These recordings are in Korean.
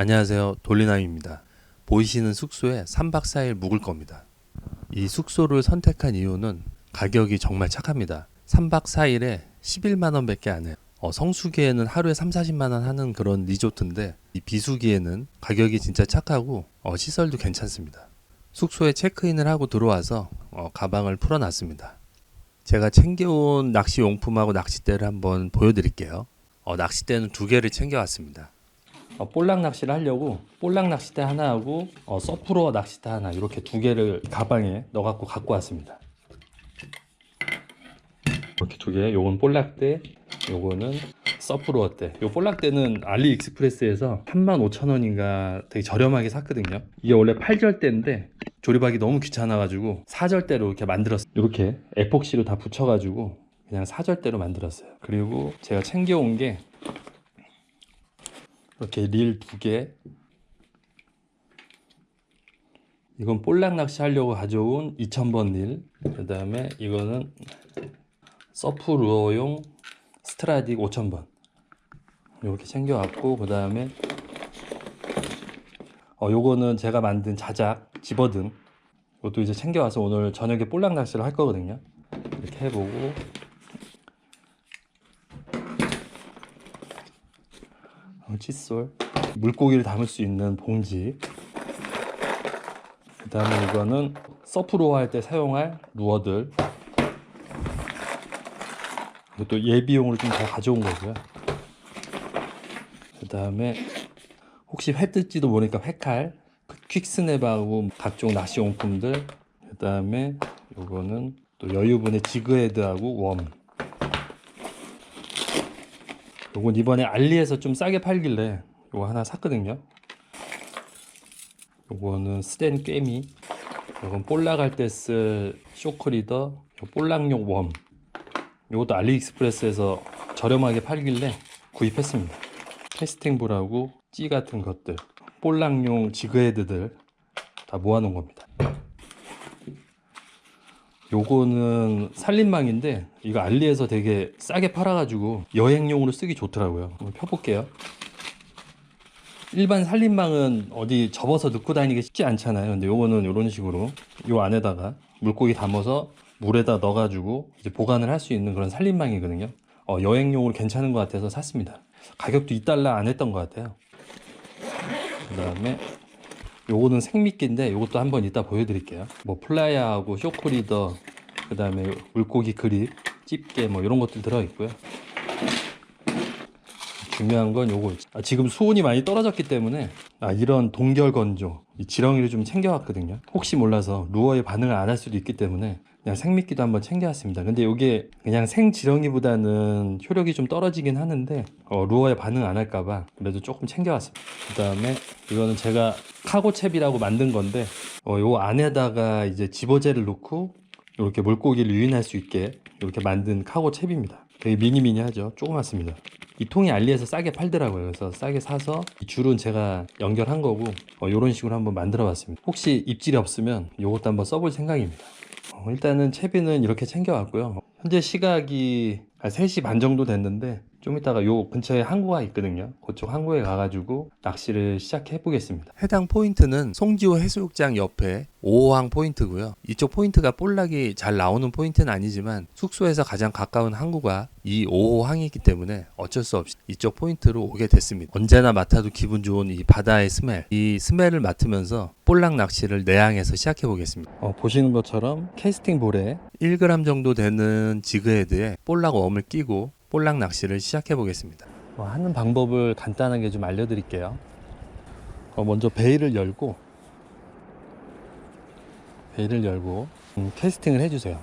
안녕하세요. 돌리나입니다. 보이시는 숙소에 3박 4일 묵을 겁니다. 이 숙소를 선택한 이유는 가격이 정말 착합니다. 3박 4일에 11만 원 밖에 안 해요. 어, 성수기에는 하루에 3, 40만 원 하는 그런 리조트인데 이 비수기에는 가격이 진짜 착하고 어, 시설도 괜찮습니다. 숙소에 체크인을 하고 들어와서 어, 가방을 풀어놨습니다. 제가 챙겨온 낚시 용품하고 낚싯대를 한번 보여드릴게요. 어, 낚싯대는 두 개를 챙겨왔습니다. 어, 볼락 낚시를 하려고 볼락 낚싯대 하나하고 어, 서프로 낚싯대 하나 이렇게 두 개를 가방에 넣어갖고 갖고 왔습니다. 이렇게 두 개, 요건 볼락대, 요거는 서프로어대. 요 볼락대는 알리익스프레스에서 35,000원인가 되게 저렴하게 샀거든요. 이게 원래 8절대인데 조립하기 너무 귀찮아가지고 4절대로 이렇게 만들었어요. 이렇게 에폭시로 다 붙여가지고 그냥 4절대로 만들었어요. 그리고 제가 챙겨온 게 이렇게 릴 두 개. 이건 볼락 낚시 하려고 가져온 2000번 릴. 그 다음에 이거는 서프 루어용 스트라딕 5000번. 이렇게 챙겨왔고, 그 다음에 어, 요거는 제가 만든 자작, 집어등. 이것도 이제 챙겨와서 오늘 저녁에 볼락 낚시를 할 거거든요. 이렇게 해보고. 칫솔. 물고기를 담을 수 있는 봉지. 그 다음에 이거는 서프로 할 때 사용할 루어들. 이것도 예비용으로 좀 더 가져온 거고요. 그 다음에 혹시 회 뜰지도 모르니까 회칼, 퀵스냅하고 각종 낚시 용품들. 그 다음에 요거는 또 여유분의 지그헤드하고 웜. 요건 이번에 알리에서 좀 싸게 팔길래 요거 하나 샀거든요. 요거는 스텐 꿰미. 요건 볼락 할 때 쓸 쇼크리더. 요 볼락용 웜. 요것도 알리익스프레스에서 저렴하게 팔길래 구입했습니다. 캐스팅볼하고 찌 같은 것들, 볼락용 지그헤드들 다 모아놓은 겁니다. 요거는 살림망인데 이거 알리에서 되게 싸게 팔아가지고 여행용으로 쓰기 좋더라고요. 한번 펴볼게요. 일반 살림망은 어디 접어서 넣고 다니기 쉽지 않잖아요. 근데 요거는 이런 식으로 요 안에다가 물고기 담아서 물에다 넣어가지고 이제 보관을 할 수 있는 그런 살림망이거든요. 어, 여행용으로 괜찮은 것 같아서 샀습니다. 가격도 2달러 안 했던 것 같아요. 그 다음에 요거는 생미끼인데 요것도 한번 이따 보여드릴게요. 뭐 플라이어하고 쇼크리더, 그 다음에 물고기 그립, 집게 뭐 이런 것들 들어있고요. 중요한 건 요거 아, 지금 수온이 많이 떨어졌기 때문에 아, 이런 동결 건조 이 지렁이를 좀 챙겨왔거든요 혹시 몰라서 루어에 반응을 안 할 수도 있기 때문에 그냥 생미끼도 한번 챙겨왔습니다 근데 이게 그냥 생 지렁이보다는 효력이 좀 떨어지긴 하는데 어, 루어에 반응 안 할까봐 그래도 조금 챙겨왔습니다 그 다음에 이거는 제가 카고채비라고 만든 건데 어, 요 안에다가 이제 집어제를 놓고 이렇게 물고기를 유인할 수 있게 이렇게 만든 카고 채비입니다. 되게 미니미니하죠. 조그맣습니다. 이 통이 알리에서 싸게 팔더라고요. 그래서 싸게 사서 이 줄은 제가 연결한 거고 이런 식으로 한번 만들어 봤습니다. 혹시 입질이 없으면 이것도 한번 써볼 생각입니다. 어, 일단은 채비는 이렇게 챙겨왔고요. 현재 시각이 한 3시 반 정도 됐는데 좀 이따가 요 근처에 항구가 있거든요. 그쪽 항구에 가가지고 낚시를 시작해 보겠습니다. 해당 포인트는 송지호 해수욕장 옆에 5호항 포인트고요. 이쪽 포인트가 볼락이 잘 나오는 포인트는 아니지만 숙소에서 가장 가까운 항구가 이 5호항이기 때문에 어쩔 수 없이 이쪽 포인트로 오게 됐습니다. 언제나 맡아도 기분 좋은 이 바다의 스멜, 이 스멜을 맡으면서 볼락 낚시를 내항에서 시작해 보겠습니다. 어, 보시는 것처럼 캐스팅 볼에 1g 정도 되는 지그헤드에 볼락 웜을 끼고 볼락 낚시를 시작해 보겠습니다. 어, 하는 방법을 간단하게 좀 알려드릴게요. 어, 먼저 베일을 열고 베일을 열고 음, 캐스팅을 해주세요.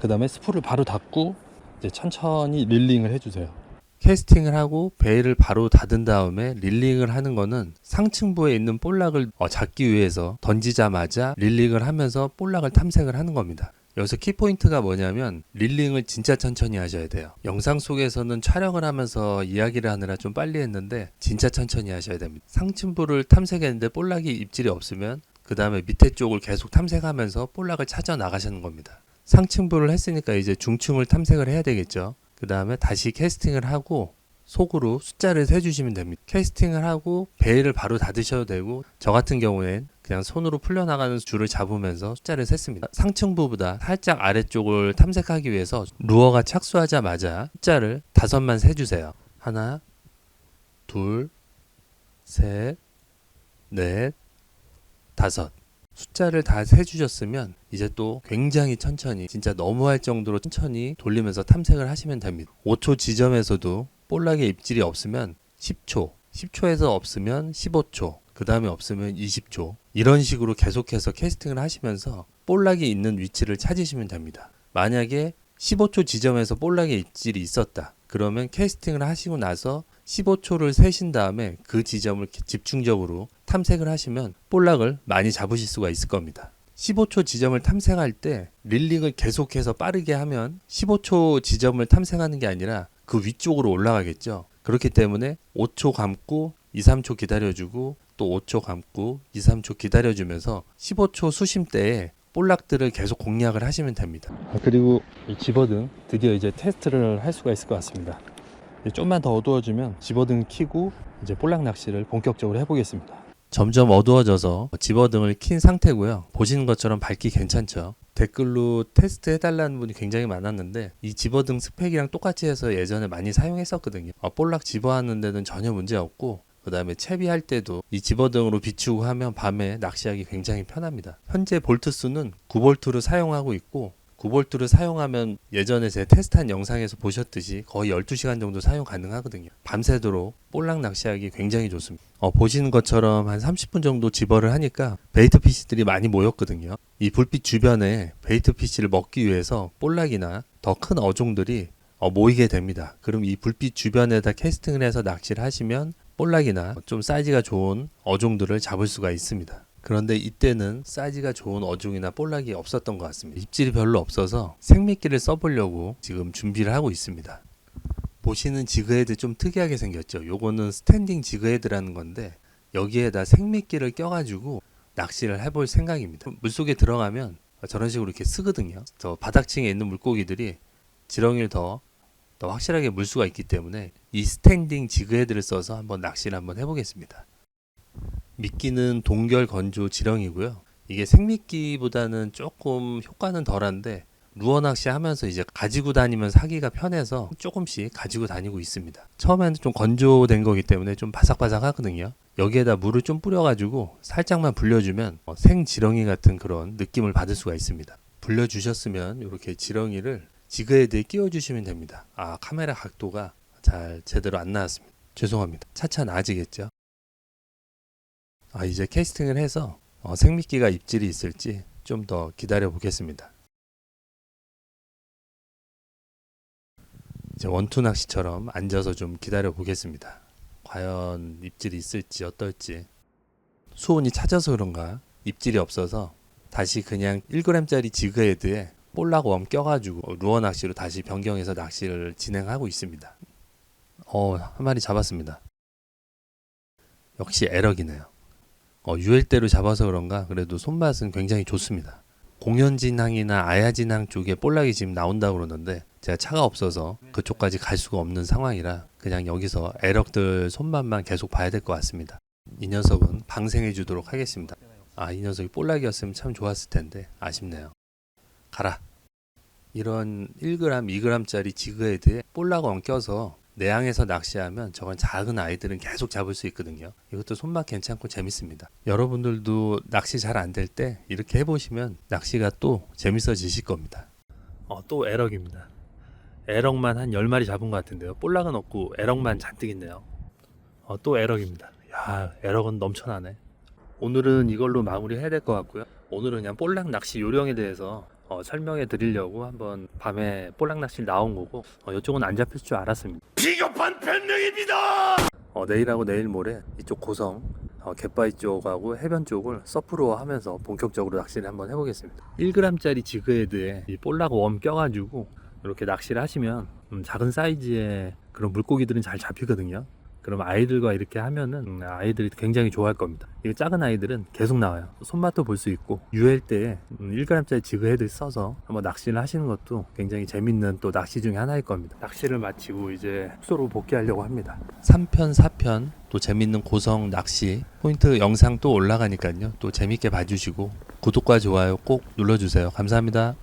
그 다음에 스풀을 바로 닫고 이제 천천히 릴링을 해주세요. 캐스팅을 하고 베일을 바로 닫은 다음에 릴링을 하는 거는 상층부에 있는 볼락을 어, 잡기 위해서 던지자마자 릴링을 하면서 볼락을 탐색을 하는 겁니다. 여기서 키포인트가 뭐냐면 릴링을 진짜 천천히 하셔야 돼요. 영상 속에서는 촬영을 하면서 이야기를 하느라 좀 빨리 했는데 진짜 천천히 하셔야 됩니다. 상층부를 탐색했는데 볼락이 입질이 없으면 그 다음에 밑에 쪽을 계속 탐색하면서 볼락을 찾아 나가시는 겁니다. 상층부를 했으니까 이제 중층을 탐색을 해야 되겠죠. 그 다음에 다시 캐스팅을 하고 속으로 숫자를 세주시면 됩니다. 캐스팅을 하고 베일을 바로 닫으셔도 되고 저 같은 경우엔 그냥 손으로 풀려나가는 줄을 잡으면서 숫자를 셌습니다. 상층부보다 살짝 아래쪽을 탐색하기 위해서 루어가 착수하자마자 숫자를 다섯만 세주세요. 하나, 둘, 셋, 넷, 다섯. 숫자를 다 세주셨으면 이제 또 굉장히 천천히 진짜 너무할 정도로 천천히 돌리면서 탐색을 하시면 됩니다. 5초 지점에서도 볼락의 입질이 없으면 10초, 10초에서 없으면 15초, 그 다음에 없으면 20초 이런 식으로 계속해서 캐스팅을 하시면서 볼락이 있는 위치를 찾으시면 됩니다. 만약에 15초 지점에서 볼락의 입질이 있었다. 그러면 캐스팅을 하시고 나서 15초를 세신 다음에 그 지점을 집중적으로 탐색을 하시면 볼락을 많이 잡으실 수가 있을 겁니다. 15초 지점을 탐색할 때 릴링을 계속해서 빠르게 하면 15초 지점을 탐색하는 게 아니라 그 위쪽으로 올라가겠죠. 그렇기 때문에 5초 감고 2, 3초 기다려주고 또 5초 감고 2, 3초 기다려주면서 15초 수심 때에 볼락들을 계속 공략을 하시면 됩니다. 아, 그리고 이 집어등 드디어 이제 테스트를 할 수가 있을 것 같습니다. 좀만 더 어두워지면 집어등 켜고 이제 볼락 낚시를 본격적으로 해보겠습니다. 점점 어두워져서 집어등을 킨 상태고요. 보시는 것처럼 밝기 괜찮죠? 댓글로 테스트 해달라는 분이 굉장히 많았는데 이 집어등 스펙이랑 똑같이 해서 예전에 많이 사용했었거든요. 어, 볼락 집어하는 데는 전혀 문제 없고 그 다음에 채비할 때도 이 집어등으로 비추고 하면 밤에 낚시하기 굉장히 편합니다. 현재 볼트 수는 9볼트로 사용하고 있고 9볼트를 사용하면 예전에 제 테스트한 영상에서 보셨듯이 거의 12시간 정도 사용 가능하거든요. 밤새도록 볼락 낚시하기 굉장히 좋습니다. 어, 보시는 것처럼 한 30분 정도 집어를 하니까 베이트 피시들이 많이 모였거든요. 이 불빛 주변에 베이트 피시를 먹기 위해서 볼락이나 더 큰 어종들이 어, 모이게 됩니다. 그럼 이 불빛 주변에다 캐스팅을 해서 낚시를 하시면 볼락이나 좀 사이즈가 좋은 어종들을 잡을 수가 있습니다. 그런데 이때는 사이즈가 좋은 어종이나 볼락이 없었던 것 같습니다. 입질이 별로 없어서 생미끼를 써보려고 지금 준비를 하고 있습니다. 보시는 지그헤드 좀 특이하게 생겼죠. 요거는 스탠딩 지그헤드라는 건데 여기에다 생미끼를 껴가지고 낚시를 해볼 생각입니다. 물속에 들어가면 저런 식으로 이렇게 쓰거든요. 저 바닥층에 있는 물고기들이 지렁이를 더, 더 확실하게 물 수가 있기 때문에 이 스탠딩 지그헤드를 써서 한번 낚시를 한번 해보겠습니다. 미끼는 동결 건조 지렁이고요. 이게 생미끼보다는 조금 효과는 덜한데 루어 낚시 하면서 이제 가지고 다니면 사기가 편해서 조금씩 가지고 다니고 있습니다. 처음에는 좀 건조된 거기 때문에 좀 바삭바삭 하거든요. 여기에다 물을 좀 뿌려가지고 살짝만 불려주면 어, 생 지렁이 같은 그런 느낌을 받을 수가 있습니다. 불려주셨으면 이렇게 지렁이를 지그헤드에 끼워주시면 됩니다. 아, 카메라 각도가 잘 제대로 안 나왔습니다. 죄송합니다. 차차 나아지겠죠? 아, 이제 캐스팅을 해서 어, 생미끼가 입질이 있을지 좀 더 기다려 보겠습니다. 이제 원투 낚시처럼 앉아서 좀 기다려 보겠습니다. 과연 입질이 있을지 어떨지. 수온이 찾아서 그런가 입질이 없어서 다시 그냥 1g짜리 지그헤드에 볼락 웜 껴가지고 루어 낚시로 다시 변경해서 낚시를 진행하고 있습니다. 어, 한 마리 잡았습니다. 역시 에럭이네요. 어, 유엘대로 잡아서 그런가 그래도 손맛은 굉장히 좋습니다. 공연진항이나 아야진항 쪽에 볼락이 지금 나온다고 그러는데 제가 차가 없어서 그쪽까지 갈 수가 없는 상황이라 그냥 여기서 에럭들 손맛만 계속 봐야 될 것 같습니다. 이 녀석은 방생해 주도록 하겠습니다. 아, 이 녀석이 볼락이었으면 참 좋았을 텐데 아쉽네요. 가라. 이런 1g, 2g짜리 지그헤드에 볼락 엉껴서 내양에서 낚시하면 저건 작은 아이들은 계속 잡을 수 있거든요. 이것도 손맛 괜찮고 재밌습니다. 여러분들도 낚시 잘 안 될 때 이렇게 해보시면 낚시가 또 재밌어지실 겁니다. 어, 또 에럭입니다. 에럭만 한 10마리 잡은 것 같은데요. 볼락은 없고 에럭만 잔뜩 있네요. 어, 또 에럭입니다. 야, 에럭은 넘쳐나네. 오늘은 이걸로 마무리 해야 될 것 같고요. 오늘은 그냥 볼락 낚시 요령에 대해서 어, 설명해 드리려고 한번 밤에 볼락 낚시 나온 거고 어, 이쪽은 안 잡힐 줄 알았습니다. 비겁한 변명입니다. 어, 내일하고 내일 모레 이쪽 고성 어, 갯바위 쪽하고 해변 쪽을 서프로 하면서 본격적으로 낚시를 한번 해보겠습니다. 1g짜리 지그헤드에 이 볼락 웜 껴가지고 이렇게 낚시를 하시면 음, 작은 사이즈의 그런 물고기들은 잘 잡히거든요. 그럼 아이들과 이렇게 하면은 음, 아이들이 굉장히 좋아할 겁니다. 이 작은 아이들은 계속 나와요. 손맛도 볼 수 있고 유해일 때 1g짜리 지그헤드 써서 한번 낚시를 하시는 것도 굉장히 재밌는 또 낚시 중에 하나일 겁니다. 낚시를 마치고 이제 숙소로 복귀하려고 합니다. 3편, 4편 또 재밌는 고성 낚시 포인트 영상 또 올라가니까요. 또 재밌게 봐주시고 구독과 좋아요 꼭 눌러주세요. 감사합니다.